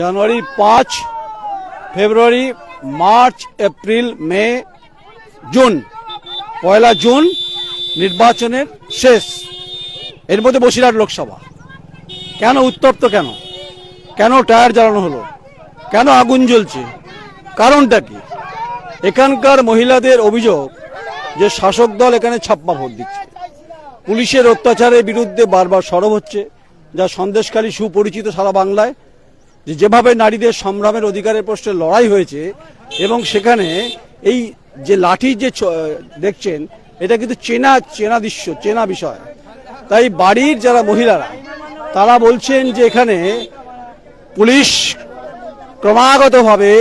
জানুয়ারি পাঁচ, February, March, April, May, June. পয়লা June নির্বাচনের শেষ। এর মধ্যে বসিরহাট লোকসভা। কেন উত্তপ্ত কেন? কেন টায়ার জ্বালানো হলো? কেন আগুন জ্বলছে? কারণটা কি? এখানকার মহিলাদের অভিযোগ যে শাসক দল এখানে ছাপ্পা ভোট দিচ্ছে। পুলিশের অত্যাচারের বিরুদ্ধে বারবার সরব হচ্ছে, যা সন্দেশকারী সুপরিচিত সারা বাংলায় যে যেভাবে নারীদের সংগ্রামের অধিকারের প্রশ্নে লড়াই হয়েছে এবং সেখানে এই যে লাঠি যে দেখছেন, এটা কিন্তু চেনা চেনা দৃশ্য, চেনা বিষয়। তাই বাড়ির যারা মহিলারা, তারা বলছেন যে এখানে পুলিশ ক্রমাগতভাবে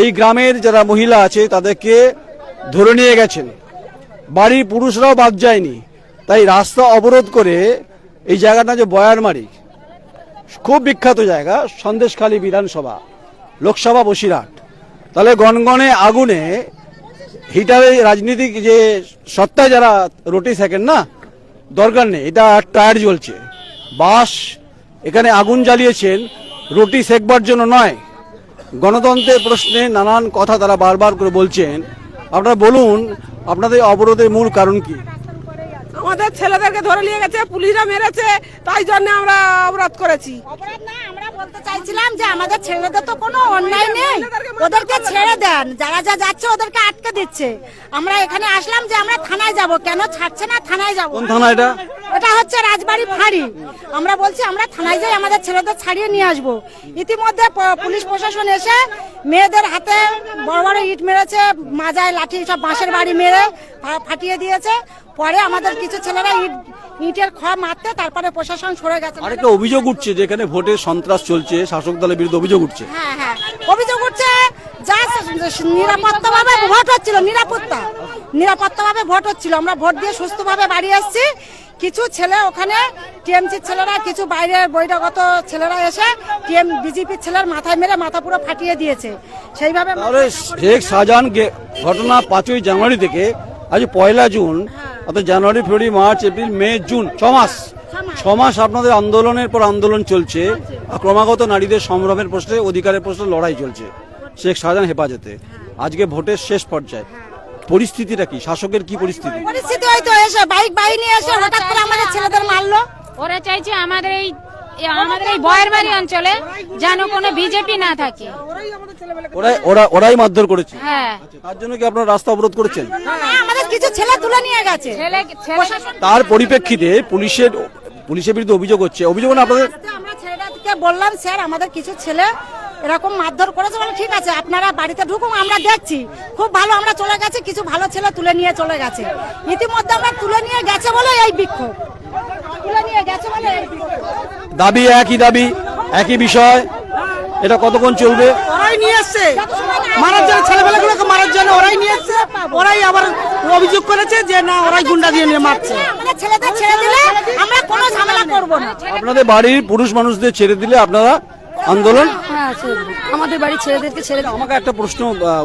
এই গ্রামের যারা মহিলা আছে, তাদেরকে ধরে নিয়ে গেছেন। বাড়ির পুরুষরাও বাদ যায়নি। তাই রাস্তা অবরোধ করে এই জায়গাটা যে বয়ারমারি খুব বিখ্যাত জায়গা, সন্দেশখালী বিধানসভা, লোকসভা বসিরহাট। তাহলে গনগনে আগুনে হিটারে রাজনীতিক যে সত্তায় যারা রুটি থাকেন না, দরকার নেই, এটা টায়ার জ্বলছে। বাস এখানে আগুন জ্বালিয়েছেন, রুটি সেকবার জন্য নয়। গণতন্ত্রের প্রশ্নে নানান কথা তারা বারবার করে বলছেন। আপনারা বলুন, আপনাদের অবরোধের মূল কারণ কি? আমাদের ছেলেদেরকে ধরে নিয়ে গেছে পুলিশরা মেরেছে তাই জন্য আমরা অবরোধ করেছি। অপরাধ না আমরা বলতে চাইছিলাম যে আমাদের ছেলেদের তো কোনো অন্যায় নেই। ওদেরকে ছেড়ে দেন যারা যা যাচ্ছে ওদেরকে আটকে দিচ্ছে। আমরা এখানে আসলাম যে আমরা থানায় যাব। কেন ছাড়ছে না? থানায় যাব। কোন থানা এটা? এটা হচ্ছে রাজবাড়ি ফাঁড়ি। আমরা বলছি আমরা থানায় যাই আমাদের ছেলেদের ছাড়িয়ে নিয়ে আসব। ইতিমধ্যে পুলিশ প্রশাসন এসে মেয়েদের হাতে বড় বড় ইট মেরেছে মাজায় লাঠি সব বাঁশের বাড়ি মেরে ফাটিয়ে দিয়েছে। পরে আমাদের কিছু ছেলেরা ইট ইটের খড় মারতে তারপরে প্রশাসন সরে গেছে। আরেকটা অভিযোগ উঠছে যে এখানে ভোটের সন্ত্রাস চলছে শাসক দলের বিরুদ্ধে অভিযোগ উঠছে। হ্যাঁ হ্যাঁ। অভিযোগ উঠছে যা নিরাপত্তা ভাবে ভোট হচ্ছিল নিরাপত্তা। নিরাপত্তা ভাবে ভোট হচ্ছিল। আমরা ভোট দিয়ে সুস্থভাবে বাড়ি আসছি। কিছু ছেলে ওখানে টিএমসির ছেলেরা কিছু বাইরের বৈরাগত ছেলেরা এসে টিএম বিজেপির ছেলের মাথায় মেরে মাথা পুরো ফাটিয়ে দিয়েছে। সেইভাবে শেখ শাহজাহান ঘটনা পাঁচই জানুয়ারি থেকে আজ পয়লা জুন অর্থাৎ January February March April May June ছ মাস। ছ আপনাদের আন্দোলনের পর আন্দোলন চলছে। আর ক্রমাগত নারীদের সংগ্রামের প্রশ্নে অধিকারের প্রশ্নে লড়াই চলছে। শেখ শাহজাহান হেফাজতে। আজকে ভোটের শেষ পর্যায়ে। পরিস্থিতিটা কি? শাসকের কি পরিস্থিতি? পরিস্থিতি হয়তো এসে বাইক বাহিনী এসে হঠাৎ করে আমাদের ছেলেদের মারলো। ওরা চাইছে আমাদের এই আমাদের এই বয়েরবাড়ি অঞ্চলে যেন কোনো বিজেপি না থাকে। ওরাই ওরা ওরাই মারধর করেছে। হ্যাঁ। আচ্ছা, তার জন্য কি আপনারা রাস্তা অবরোধ করেছেন? আমাদের কিছু ছেলে তুলে নিয়ে গেছে। ছেলে ছেলে তার পরিপ্রেক্ষিতে পুলিশের পুলিশের বিরুদ্ধে অভিযোগ হচ্ছে। অভিযোগ না আপনাদের আমরা ছেলেটাকে বললাম স্যার আমাদের কিছু ছেলে এরকম মারধর করেছে বলে ঠিক আছে আপনারা বাড়িতে ঢুকুন আমরা দেখছি। খুব ভালো আমরা চলে গেছি কিছু ভালো ছেলে তুলে নিয়ে চলে গেছে। ইতিমধ্যে আমরা তুলে নিয়ে গেছে বলে এই বিক্ষোভ। বিক্ষোভ। দাবি একই দাবি একই বিষয়। এটা কতক্ষণ চলবে? ওরাই নিয়ে এসছে। মারার জন্য ছেলেবেলাগুলোকে মারার জন্য ওরাই নিয়ে এসছে। ওরাই আবার অভিযোগ করেছে যে না ওরাই গুন্ডা দিয়ে নিয়ে মারছে। ছেলেদের ছেড়ে দিলে আমরা কোনো ঝামেলা করব না। আপনাদের বাড়ির পুরুষ মানুষদের ছেড়ে দিলে আপনারা আন্দোলন? হ্যাঁ। আমাদের বাড়ির ছেলেদেরকে ছেড়ে আমাকে একটা প্রশ্ন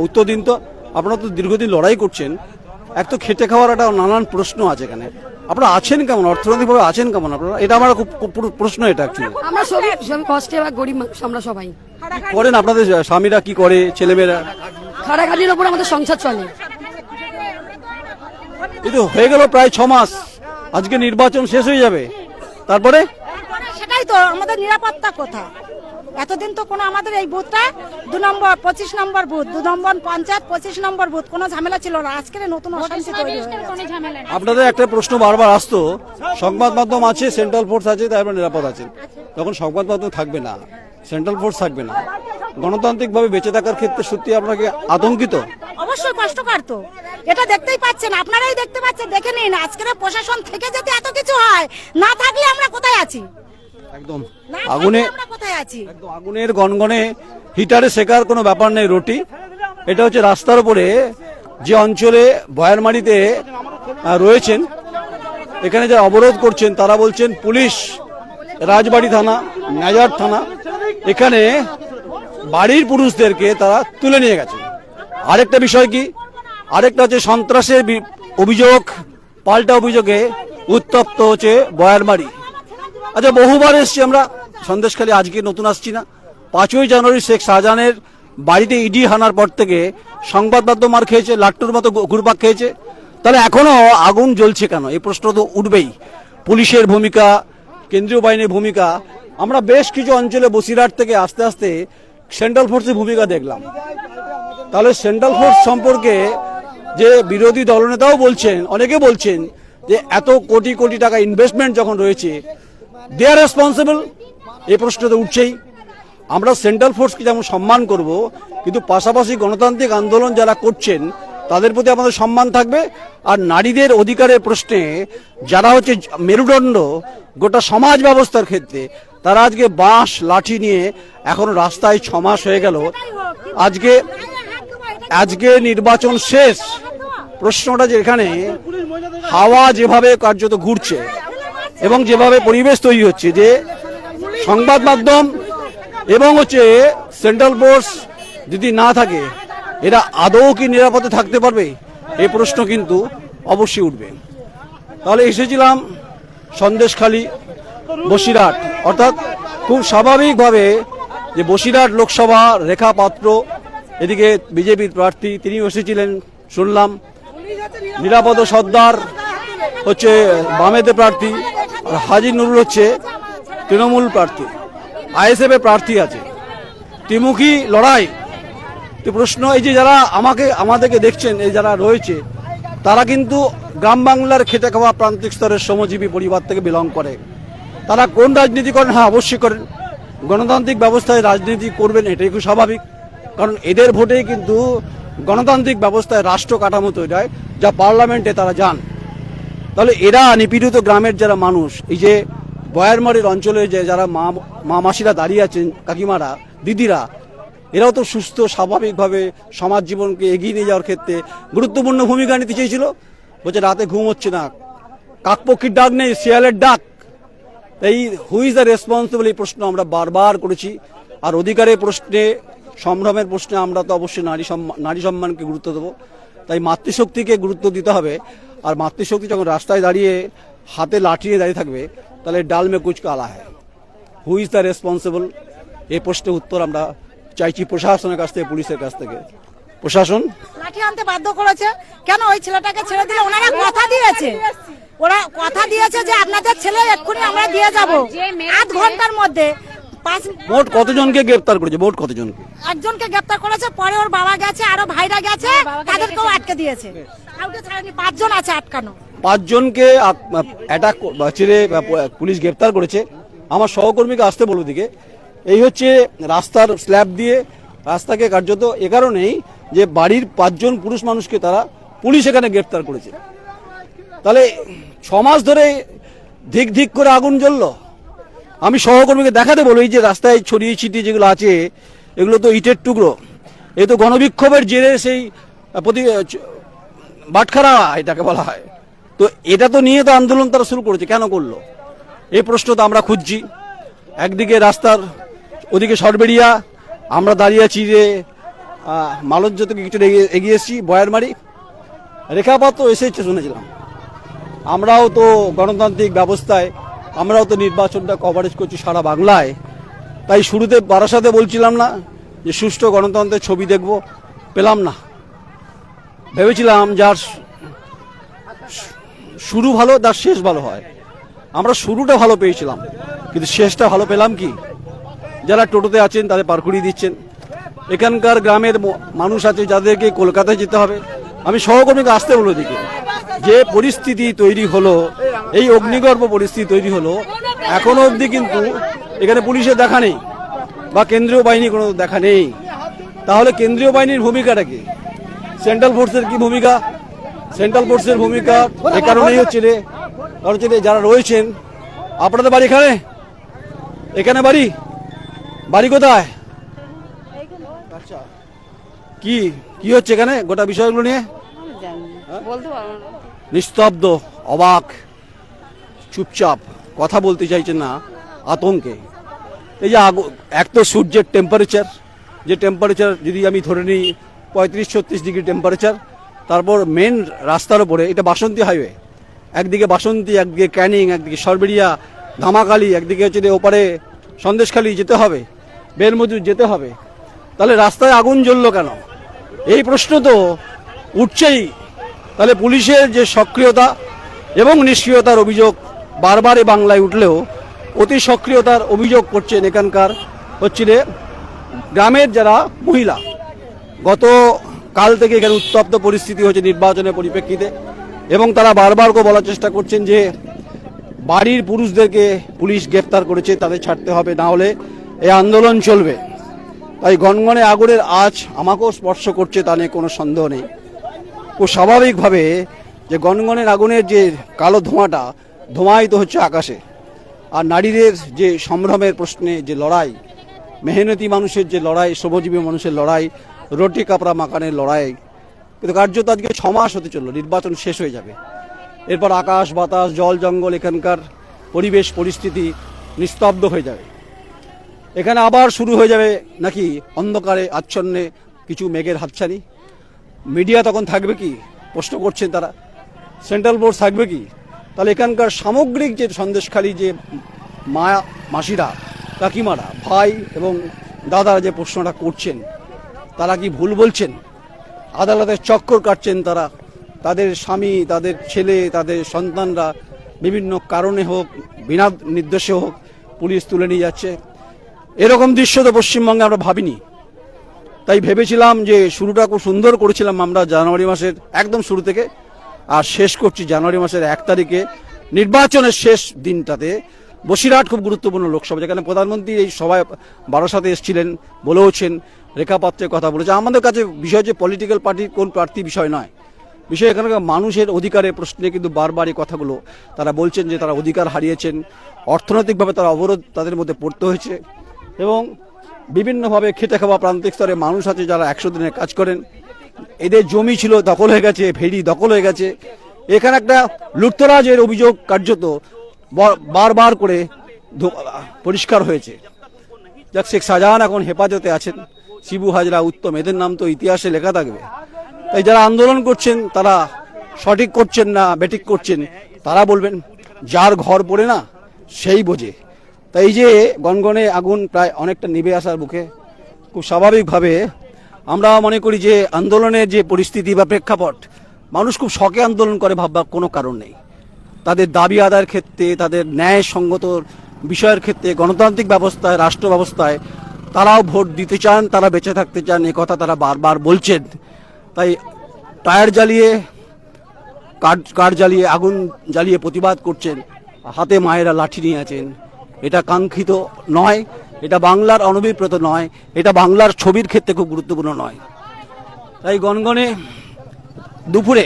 উত্তর দিন তো। আপনারা তো দীর্ঘদিন লড়াই করছেন। এক তো খেটে খাওয়ার একটা নানান প্রশ্ন আছে এখানে। আপনারা আছেন কেমন? অর্থনৈতিকভাবে আছেন কেমন আপনারা? এটা আমার খুব প্রশ্ন এটা অ্যাকচুয়ালি আমরা সবই কষ্টে বা গরিব মানুষ আমরা সবাই। করেন আপনাদের স্বামীরা? কি করে? ছেলেমেয়েরা? খাটাখাটির ওপর আমাদের সংসার চলে। কিন্তু হয়ে গেল প্রায় ছ মাস। আজকে নির্বাচন শেষ হয়ে যাবে। তারপরে সেটাই তো আমাদের নিরাপত্তা কোথা। এতদিন তো কোনো আমাদের এই বুথটা দু নম্বর পঁচিশ নম্বর বুথ দু নম্বর পঞ্চায়েত পঁচিশ নম্বর বুথ কোনো ঝামেলা ছিল না। আজকের নতুন অশান্তি তৈরি আপনাদের একটা প্রশ্ন বারবার আসতো সংবাদ মাধ্যম আছে সেন্ট্রাল ফোর্স আছে তারপর নিরাপদ আছে তখন সংবাদ মাধ্যম থাকবে না সেন্ট্রাল ফোর্স থাকবে না। গণতান্ত্রিকভাবে বেঁচে থাকার ক্ষেত্রে সত্যি আপনাকে আতঙ্কিত? অবশ্যই কষ্টকর তো। এটা দেখতেই পাচ্ছেন আপনারাই দেখতে পাচ্ছেন দেখে নিন আজকের প্রশাসন থেকে যদি এত কিছু হয় না থাকলে আমরা কোথায় আছি? একদম। আগুনে কোথায় আছি? একদম আগুনের গনগনে হিটারে শেখার কোনো ব্যাপার নেই রুটি। এটা হচ্ছে রাস্তার উপরে যে অঞ্চলে বয়ারমারিতে রয়েছেন। এখানে যারা অবরোধ করছেন তারা বলছেন পুলিশ রাজবাড়ি থানা নাজার থানা এখানে বাড়ির পুরুষদেরকে তারা তুলে নিয়ে গেছে। আরেকটা বিষয় কি? আরেকটা হচ্ছে সন্ত্রাসের অভিযোগ পাল্টা অভিযোগে উত্তপ্ত হচ্ছে বয়ারমারি আচ্ছা বহুবার এসছি আমরা। সন্দেশখালী আজকে নতুন আসছি না। পাঁচই জানুয়ারি শেখ শাহজাহানের বাড়িতে ইডি হানার পর থেকে সংবাদ মাধ্যম মার খেয়েছে, লাট্টুর মতো ঘুরপাক খেয়েছে। তাহলে এখনও আগুন জ্বলছে কেন? এই প্রশ্ন তো উঠবেই। পুলিশের ভূমিকা, কেন্দ্রীয় বাহিনীর ভূমিকা, আমরা বেশ কিছু অঞ্চলে বসিরহাট থেকে আস্তে আস্তে সেন্ট্রাল ফোর্সের ভূমিকা দেখলাম। তাহলে সেন্ট্রাল ফোর্স সম্পর্কে যে বিরোধী দলনেতাও বলছেন, অনেকে বলছেন যে এত কোটি কোটি টাকা ইনভেস্টমেন্ট যখন রয়েছে দে আর রেসপন্সিবল এই প্রশ্ন তো উঠছেই। আমরা সেন্ট্রাল ফোর্সকে যেমন সম্মান করব, কিন্তু পাশাপাশি গণতান্ত্রিক আন্দোলন যারা করছেন, তাদের প্রতি আমাদের সম্মান থাকবে। আর নারীদের অধিকারের প্রশ্নে যারা হচ্ছে মেরুদণ্ড, গোটা সমাজ ব্যবস্থার ক্ষেত্রে, তারা আজকে বাঁশ, লাঠি নিয়ে এখন রাস্তায় ছ মাস হয়ে গেল। আজকে আজকে নির্বাচন শেষ। প্রশ্নটা যেখানে হাওয়া যেভাবে কার্যত ঘুরছে এবং যেভাবে পরিবেশ তৈরি হচ্ছে, যে সংবাদ মাধ্যম এবং হচ্ছে সেন্ট্রাল ফোর্স যদি না থাকে, এরা আদৌ কি নিরাপদে থাকতে পারবে? এই প্রশ্ন কিন্তু অবশ্যই উঠবে। তাহলে এসেছিলাম সন্দেশখালী বসিরহাট। অর্থাৎ খুব স্বাভাবিকভাবে যে বসিরহাট লোকসভা রেখা পাত্র এদিকে বিজেপির প্রার্থী তিনি এসেছিলেন, শুনলাম। নিরাপদ সর্দার হচ্ছে বামেদের প্রার্থী। আর হাজি নুরুল হচ্ছে তৃণমূল প্রার্থী, আইএসএফ প্রার্থী আছে। ত্রিমুখী লড়াই? তো প্রশ্ন এই যে যারা আমাকে, আমাদেরকে দেখছেন, এই যারা রয়েছে, তারা কিন্তু গ্রাম বাংলার খেতে খাওয়া প্রান্তিক স্তরের শ্রমজীবী পরিবার থেকে বিলং করে। তারা কোন রাজনীতি করেন? হ্যাঁ অবশ্যই করেন। গণতান্ত্রিক ব্যবস্থায় রাজনীতি করবেন, এটাই খুব স্বাভাবিক। কারণ এদের ভোটেই কিন্তু গণতান্ত্রিক ব্যবস্থায় রাষ্ট্র কাঠামো তৈরি হয়, যা পার্লামেন্টে তারা যান। তাহলে এরা নিপীড়িত গ্রামের যারা মানুষ, এই যে বয়ারমারির অঞ্চলে যে যারা মা মা মাসিরা দাঁড়িয়ে আছেন, কাকিমারা, দিদিরা, এরাও তো সুস্থ, স্বাভাবিকভাবে সমাজ জীবনকে এগিয়ে নিয়ে যাওয়ার ক্ষেত্রে গুরুত্বপূর্ণ ভূমিকা নিতে চেয়েছিল। বলছে, রাতে ঘুম হচ্ছে না, কাকপক্ষীর ডাক নেই, শিয়ালের ডাক। এই হুই ইজ দ্য রেসপন্সিবল এই প্রশ্ন আমরা বারবার করেছি। আর অধিকারের প্রশ্নে, সম্ভ্রমের প্রশ্নে আমরা তো অবশ্যই নারী সম্মান নারী সম্মানকে গুরুত্ব দেবো। তাই মাতৃশক্তিকে গুরুত্ব দিতে হবে। আর মাতৃশক্তি যখন রাস্তায় দাঁড়িয়ে হাতে লাঠি নিয়ে দাঁড়িয়ে থাকবে তাহলে ডাল মে কুচ কালা হয় হু ইজ দ্য রেসপন্সিবল এই প্রশ্নের উত্তর আমরা চাইছি প্রশাসনের কাছ থেকে পুলিশের কাছ থেকে। প্রশাসন? লাঠি আনতে বাধ্য করেছে। কেন ওই ছেলেটাকে ছেড়ে দিলে? ওনারা কথা দিয়েছে। ওরা কথা দিয়েছে যে আপনাদের ছেলে এক্ষুনি আমরা দিয়ে যাব। আধ ঘণ্টার মধ্যে পাঁচ মোট কতজনকে গ্রেপ্তার করেছে? মোট কতজনকে? একজনকে গ্রেপ্তার করেছে পরে ওর বাবা গেছে আরও ভাইরা গেছে তাদেরকেও আটকে দিয়েছে। কাউকে ছাড়েনি পাঁচজন আছে আটকানো। পাঁচজনকে অ্যাটাক ছেড়ে পুলিশ গ্রেপ্তার করেছে। আমার সহকর্মীকে আসতে বলব দিকে এই হচ্ছে রাস্তার স্ল্যাব দিয়ে রাস্তাকে কার্যত এ কারণেই যে বাড়ির পাঁচজন পুরুষ মানুষকে তারা পুলিশ এখানে গ্রেপ্তার করেছে। তাহলে ছ মাস ধরে ধিক ধিক করে আগুন জ্বললো। আমি সহকর্মীকে দেখাতে বলো, এই যে রাস্তায় ছড়িয়ে ছিটিয়ে যেগুলো আছে, এগুলো তো ইটের টুকরো। এ তো গণবিক্ষোভের জেরে সেই প্রতি বাটখারা এটাকে বলা হয়। তো এটা তো নিয়ে তো আন্দোলন তারা শুরু করেছে, কেন করল? এই প্রশ্ন তো আমরা খুঁজছি। একদিকে রাস্তার ওদিকে সরবেরিয়া আমরা দাঁড়িয়ে আছি যে মালঞ্চ থেকে কিছু এগিয়ে- এসেছি বয়ারমারি রেখাপাত্র এসেছে, শুনেছিলাম। আমরাও তো গণতান্ত্রিক ব্যবস্থায় আমরাও তো নির্বাচনটা কভারেজ করছি সারা বাংলায়। তাই শুরুতে বারাসাতে বলছিলাম না যে সুষ্ঠু গণতন্ত্রের ছবি দেখব, পেলাম না। ভেবেছিলাম যার শুরু ভালো, তার শেষ ভালো হয়। আমরা শুরুটা ভালো পেয়েছিলাম, কিন্তু শেষটা ভালো পেলাম কি? যারা টোটোতে আছেন, তাদের পার করিয়ে দিচ্ছেন। এখানকার গ্রামের মানুষ আছে, যাদেরকে কলকাতায় যেতে হবে। আমি সহকর্মীকে আসতে বলো দিকে যে পরিস্থিতি তৈরি হলো, এই অগ্নিগর্ভ পরিস্থিতি তৈরি হলো, এখনও অবধি কিন্তু এখানে পুলিশের দেখা নেই বা কেন্দ্রীয় বাহিনী কোনো দেখা নেই। তাহলে কেন্দ্রীয় বাহিনীর ভূমিকাটা কি? সেন্ট্রাল ফোর্সের কি ভূমিকা? সেন্ট্রাল ফোর্সের ভূমিকা এ কারণেই হচ্ছে রে কারণ হচ্ছে যারা রয়েছেন, আপনাদের বাড়ি এখানে? এখানে বাড়ি? বাড়ি কোথায়? আচ্ছা কি কি হচ্ছে এখানে গোটা বিষয়গুলো নিয়ে? নিস্তব্ধ, অবাক, চুপচাপ, কথা বলতে চাইছেন না, আতঙ্কে। এই যে এক তো সূর্যের টেম্পারেচার যে টেম্পারেচার যদি আমি ধরে নিই, পঁয়ত্রিশ, ছত্রিশ ডিগ্রি টেম্পারেচার তারপর মেন রাস্তার উপরে, এটা বাসন্তী হাইওয়ে একদিকে বাসন্তী, একদিকে ক্যানিং, একদিকে সরবেরিয়া ধামাকালি একদিকে হচ্ছে ওপারে সন্দেশখালি যেতে হবে, বেলমজুর যেতে হবে। তাহলে রাস্তায় আগুন জ্বললো কেন? এই প্রশ্ন তো উঠছেই। তাহলে পুলিশের যে সক্রিয়তা এবং নিষ্ক্রিয়তার অভিযোগ বারবার বাংলায় উঠলেও অতি সক্রিয়তার অভিযোগ করছেন এখানকার হচ্ছিলে গ্রামের যারা মহিলা, গত কাল থেকে এখানে উত্তপ্ত পরিস্থিতি হচ্ছে নির্বাচনের পরিপ্রেক্ষিতে এবং তারা বারবার বলার চেষ্টা করছেন যে বাড়ির পুরুষদেরকে পুলিশ গ্রেপ্তার করেছে, তাদের ছাড়তে হবে, না হলে এই আন্দোলন চলবে। তাই গনগনে আগুনের আজ আমাকেও স্পর্শ করছে, তা নিয়ে কোনো সন্দেহ নেই। ও স্বাভাবিকভাবে যে গনগনের আগুনের যে কালো ধোঁয়াটা ধোঁয়ায়িত হচ্ছে আকাশে। আর নারীদের যে সম্ভ্রমের প্রশ্নে যে লড়াই, মেহনতি মানুষের যে লড়াই, শ্রমজীবী মানুষের লড়াই, রুটি কাপড়া মাকানের লড়াই, কিন্তু কার্যত আজকে ছ মাস হতে চলল, নির্বাচন শেষ হয়ে যাবে। এরপর আকাশ, বাতাস, জল, জঙ্গল, এখানকার পরিবেশ, পরিস্থিতি নিস্তব্ধ হয়ে যাবে। এখানে আবার শুরু হয়ে যাবে নাকি অন্ধকারে, আচ্ছন্নে কিছু মেঘের হাতছানি? মিডিয়া তখন থাকবে কি? প্রশ্ন করছেন তারা। সেন্ট্রাল বোর্ড থাকবে কি? তাহলে এখানকার সামগ্রিক যে সন্দেশখালী যে মা মাসিরা, কাকিমারা, ভাই এবং দাদারা যে প্রশ্নটা করছেন, তারা কি ভুল বলছেন? আদালতের চক্কর কাটছেন তারা। তাদের স্বামী, তাদের ছেলে, তাদের সন্তানরা বিভিন্ন কারণে হোক, বিনা নির্দেশে হোক পুলিশ তুলে নিয়ে যাচ্ছে। এরকম দৃশ্য তো পশ্চিমবঙ্গে আমরা ভাবিনি। তাই ভেবেছিলাম যে শুরুটা খুব সুন্দর করেছিলাম আমরা জানুয়ারি মাসের একদম শুরু থেকে। আর শেষ করছি জানুয়ারি মাসের এক তারিখে। নির্বাচনের শেষ দিনটাতে বসিরহাট খুব গুরুত্বপূর্ণ লোকসভা, যেখানে প্রধানমন্ত্রী এই সভায় বারাসাতে এসেছিলেন, বলেওছেন, রেখাপাত্রের কথা বলেছে আমাদের কাছে বিষয় যে পলিটিক্যাল পার্টি কোন প্রার্থী বিষয় নয়। বিষয় এখানকার মানুষের অধিকারের প্রশ্নে কিন্তু বারবার এই কথাগুলো তারা বলছেন যে তারা অধিকার হারিয়েছেন। অর্থনৈতিকভাবে তারা অবরোধ তাদের মধ্যে পড়তে হয়েছে। এবং বিভিন্নভাবে খেটে খাওয়া প্রান্তিক স্তরে মানুষ আছে যারা একশো দিনের কাজ করেন। এদের জমি ছিল দখল হয়ে গেছে ভেড়ি দখল হয়ে গেছে। এখানে একটা লুটতরাজের অভিযোগ কার্যত বারবার করে পরিষ্কার হয়েছে। যাক, শেখ শাহজাহান এখন হেফাজতে আছেন। শিবু হাজরা উত্তম, এদের নাম তো ইতিহাসে লেখা থাকবে। তাই যারা আন্দোলন করছেন, তারা সঠিক করছেন না বেঠিক করছেন, তারা বলবেন, যার ঘর পড়ে না, সেই বোঝে। তাই এই যে গনগনে আগুন প্রায় অনেকটা নিভে আসার মুখে, খুব স্বাভাবিকভাবে আমরা মনে করি যে আন্দোলনের যে পরিস্থিতি বা প্রেক্ষাপট, মানুষ খুব শখে আন্দোলন করে ভাববার কোনো কারণ নেই। তাদের দাবি আদায়ের ক্ষেত্রে, তাদের ন্যায় সঙ্গত বিষয়ের ক্ষেত্রে, গণতান্ত্রিক ব্যবস্থায়, রাষ্ট্র ব্যবস্থায় তারাও ভোট দিতে চান, তারা বেঁচে থাকতে চান, এ কথা তারা বারবার বলছেন। তাই টায়ার জ্বালিয়ে, কাঠ কাঠ জ্বালিয়ে, আগুন জ্বালিয়ে প্রতিবাদ করছেন, হাতে মায়েরা লাঠি নিয়ে আছেন। এটা কাঙ্ক্ষিত নয়, এটা বাংলার অনভিপ্রেত নয়, এটা বাংলার ছবির ক্ষেত্রে খুব গুরুত্বপূর্ণ নয়। তাই গনগনে দুপুরে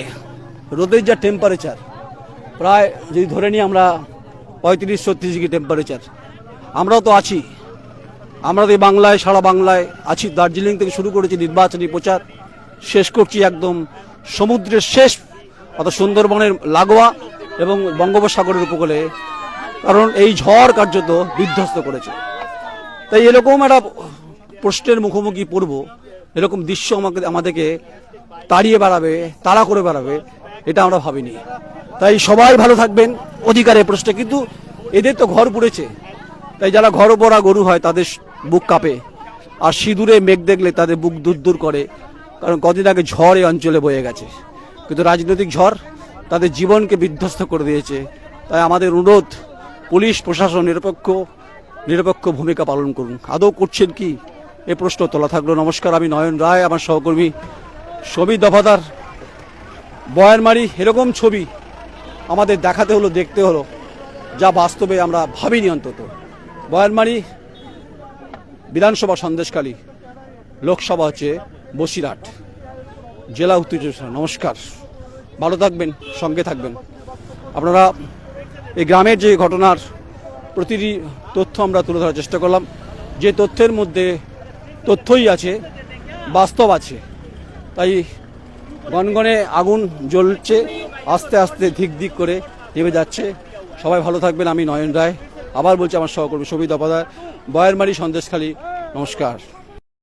রোদের যা টেম্পারেচার প্রায় যদি ধরে নিই আমরা পঁয়ত্রিশ, ছত্রিশ ডিগ্রি টেম্পারেচার আমরাও তো আছি। আমরা তো বাংলায়, সারা বাংলায় আছি। দার্জিলিং থেকে শুরু করেছি নির্বাচনী প্রচার, শেষ করছি একদম সমুদ্রের শেষ অত সুন্দরবনের লাগোয়া এবং বঙ্গোপসাগরের উপকূলে কারণ এই ঝড় কার্যত বিধ্বস্ত করেছে। তাই এরকম একটা প্রশ্নের মুখোমুখি পড়ব। এরকম দৃশ্য আমাকে, আমাদেরকে তাড়িয়ে বেড়াবে, তাড়া করে বেড়াবে, এটা আমরা ভাবিনি। তাই সবাই ভালো থাকবেন অধিকারের প্রশ্নে। কিন্তু এদের তো ঘর পুড়েছে। তাই যারা ঘর পড়া গরু হয়, তাদের বুক কাঁপে। আর সিঁদুরে মেঘ দেখলে তাদের বুক দূর দূর করে। কারণ কদিন আগে ঝড় এই অঞ্চলে বয়ে গেছে। কিন্তু রাজনৈতিক ঝড় তাদের জীবনকে বিধ্বস্ত করে দিয়েছে। তাই আমাদের অনুরোধ পুলিশ, প্রশাসন, নিরপেক্ষ নিরপেক্ষ ভূমিকা পালন করুন। আদৌ করছেন কি? এ প্রশ্ন তোলা থাকল। নমস্কার, আমি নয়ন রায়, আমার সহকর্মী ছবি দফাদার। বয়ানমারি এরকম ছবি আমাদের দেখাতে হলো, দেখতে হলো, যা বাস্তবে আমরা ভাবিনি অন্তত। বয়ানমারি বিধানসভা সন্দেশখালী লোকসভা হচ্ছে বসিরহাট, জেলা উত্তর নমস্কার। ভালো থাকবেন, সঙ্গে থাকবেন। আপনারা এই গ্রামের যে ঘটনার প্রতিটি তথ্য আমরা তুলে ধরার চেষ্টা করলাম। যে তথ্যের মধ্যে তথ্যই আছে, বাস্তব আছে, তাই গনগনে আগুন জ্বলছে, আস্তে আস্তে ধিক ধিক করে নেমে যাচ্ছে। সবাই ভালো থাকবেন, আমি নয়ন রায়। আবার বলছি আমার সহকর্মী সবিতা পদার বয়ারমারি সন্দেশখালী, নমস্কার।